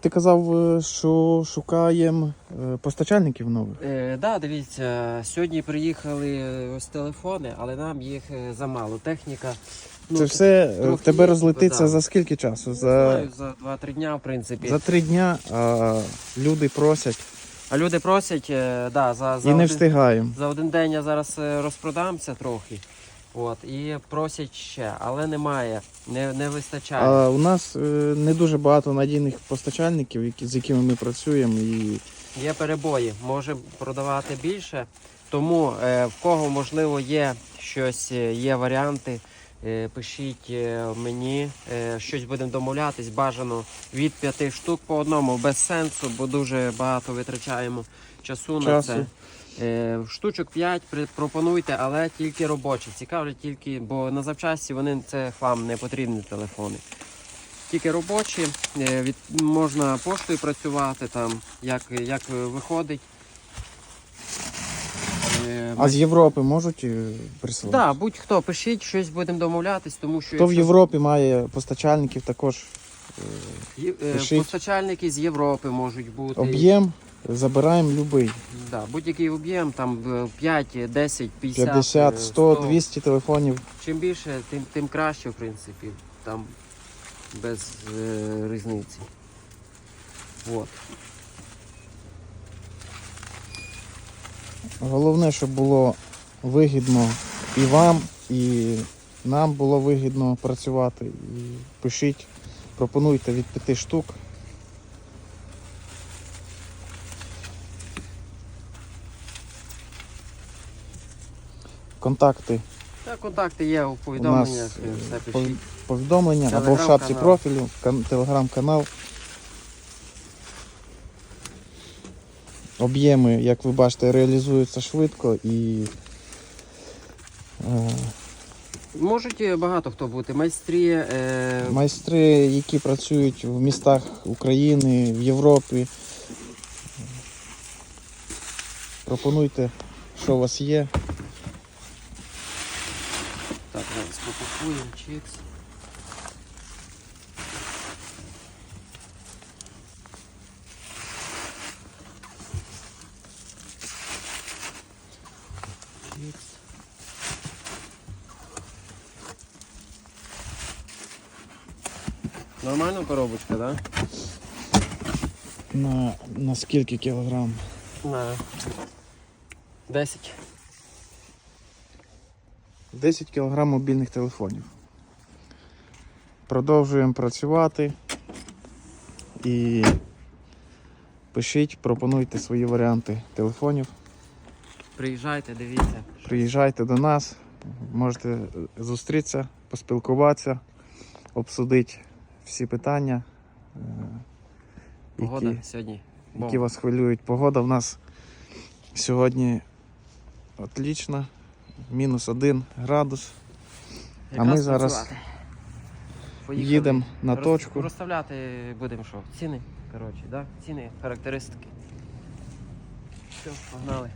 Ти казав, е, що шукаємо е, постачальників нових. Е, да, дивіться, сьогодні приїхали е, ось телефони, але нам їх замало. Техніка. ну, Це все в трохи тебе є, розлетиться да. за скільки часу? За, знаю, за 2-3 дня, в принципі. за три дня а люди просять А люди просять, да, за, за, і не один, встигаємо. за один день я зараз розпродамся трохи. От, і просять ще, але немає, не, не вистачає. А у нас е, не дуже багато надійних постачальників, які, з якими ми працюємо. І Є перебої, може продавати більше. Тому е, в кого можливо є щось, е, є варіанти. Е, Пишіть е, мені, е, щось будемо домовлятись, бажано від п'яти штук по одному, без сенсу, бо дуже багато витрачаємо часу, на це. Штучок 5 пропонуйте, але тільки робочі. Цікавлять тільки, бо на запчасті вони це хлам, не потрібні телефони. Тільки робочі, від, можна поштою працювати, там, як, як виходить. Е, А з Європи можуть е, присилати? Да, будь-хто, пишіть, щось будемо домовлятись, тому що Хто в якщо- Європі має постачальників, також Є- е, пишіть. постачальники з Європи можуть бути. об'єм забираємо любий. Да, будь-який об'єм, там е, 5, 10, 50, 50, е, 100, 200 телефонів. Чим більше, тим, тим краще, в принципі. Там без е, різниці. От. Головне, щоб було вигідно і вам, і нам було вигідно працювати. І пишіть, пропонуйте від п'яти штук. Контакти Та контакти є у у повідомленнях, нас е, все пишіть. повідомлення або в шапці профілю, телеграм-канал. Об'єми, як ви бачите, реалізуються швидко і е, Можуть багато хто бути. Майстрі, е, майстри, які працюють в містах України, в Європі. Пропонуйте, що у вас є. Так, зараз попакуємо чікс. Чікс. Нормальна коробочка, да? На, на скільки кілограм? На 10. 10 кг мобільних телефонів. Продовжуємо працювати і пишіть, пропонуйте свої варіанти телефонів. Приїжджайте, дивіться. Приїжджайте до нас, можете зустрітися, поспілкуватися, обсудити всі питання, е, Погода які, сьогодні. які вас хвилюють. Погода в нас сьогодні отлічна, мінус один градус. А ми зараз Їдемо на Роз- точку. Розставляти будемо що? Ціни, коротше, да? Ціни, характеристики. Все, погнали.